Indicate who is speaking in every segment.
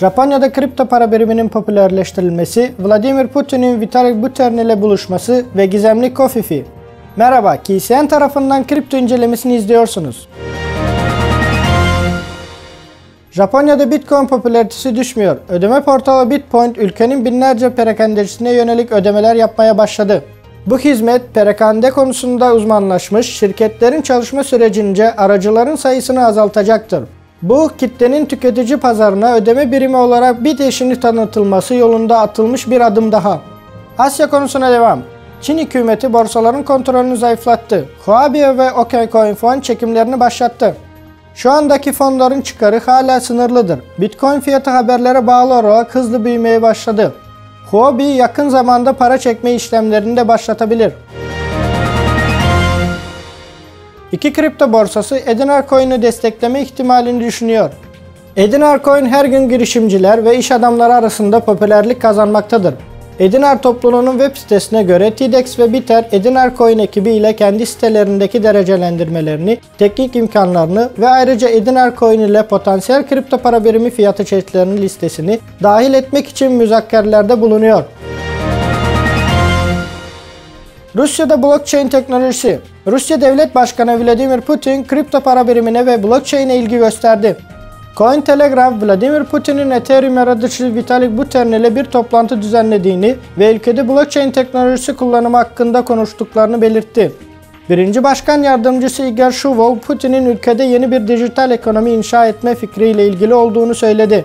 Speaker 1: Japonya'da kripto para biriminin popülerleştirilmesi, Vladimir Putin'in Vitalik Buterin ile buluşması ve gizemli Kofifi. Merhaba, KCN tarafından kripto incelemesini izliyorsunuz. Japonya'da Bitcoin popülaritesi düşmüyor. Ödeme portalı Bitpoint ülkenin binlerce perakendecısine yönelik ödemeler yapmaya başladı. Bu hizmet perakende konusunda uzmanlaşmış şirketlerin çalışma sürecince aracıların sayısını azaltacaktır. Bu kitlenin tüketici pazarına ödeme birimi olarak Bitash'ini tanıtılması yolunda atılmış bir adım daha. Asya konusuna devam. Çin hükümeti borsaların kontrolünü zayıflattı. Huobi ve OKCoin fon çekimlerini başlattı. Şu andaki fonların çıkarı hala sınırlıdır. Bitcoin fiyatı haberlere bağlı olarak hızlı büyümeye başladı. Huobi yakın zamanda para çekme işlemlerini de başlatabilir. İki kripto borsası Edinar Coin'i destekleme ihtimalini düşünüyor. Edinar Coin her gün girişimciler ve iş adamları arasında popülerlik kazanmaktadır. Edinar topluluğunun web sitesine göre TIDEX ve Biter Edinar Coin ekibi ile kendi sitelerindeki derecelendirmelerini, teknik imkanlarını ve ayrıca Edinar Coin ile potansiyel kripto para birimi fiyatı çeşitlerinin listesini dahil etmek için müzakkerelerde bulunuyor. Rusya'da blockchain teknolojisi. Rusya Devlet Başkanı Vladimir Putin kripto para birimine ve blockchain'e ilgi gösterdi. Cointelegraph, Vladimir Putin'in Ethereum yaratıcısı Vitalik Buterin ile bir toplantı düzenlediğini ve ülkede blockchain teknolojisi kullanımı hakkında konuştuklarını belirtti. Birinci Başkan Yardımcısı Igor Shuvov, Putin'in ülkede yeni bir dijital ekonomi inşa etme fikriyle ilgili olduğunu söyledi.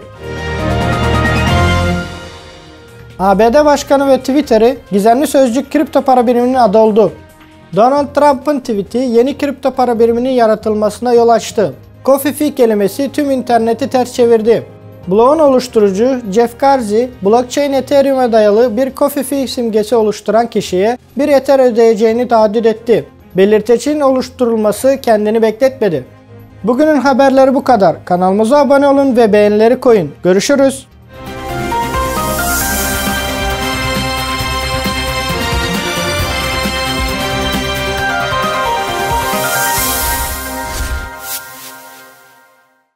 Speaker 1: ABD Başkanı ve Twitter'ı gizemli sözcük kripto para biriminin adı oldu. Donald Trump'ın tweet'i yeni kripto para biriminin yaratılmasına yol açtı. Kofifi kelimesi tüm interneti ters çevirdi. Bloğun oluşturucu Jeff Garzi, blockchain Ethereum'a dayalı bir Kofifi simgesi oluşturan kişiye bir Ether ödeyeceğini taahhüt etti. Belirtecinin oluşturulması kendini bekletmedi. Bugünün haberleri bu kadar. Kanalımıza abone olun ve beğenileri koyun. Görüşürüz.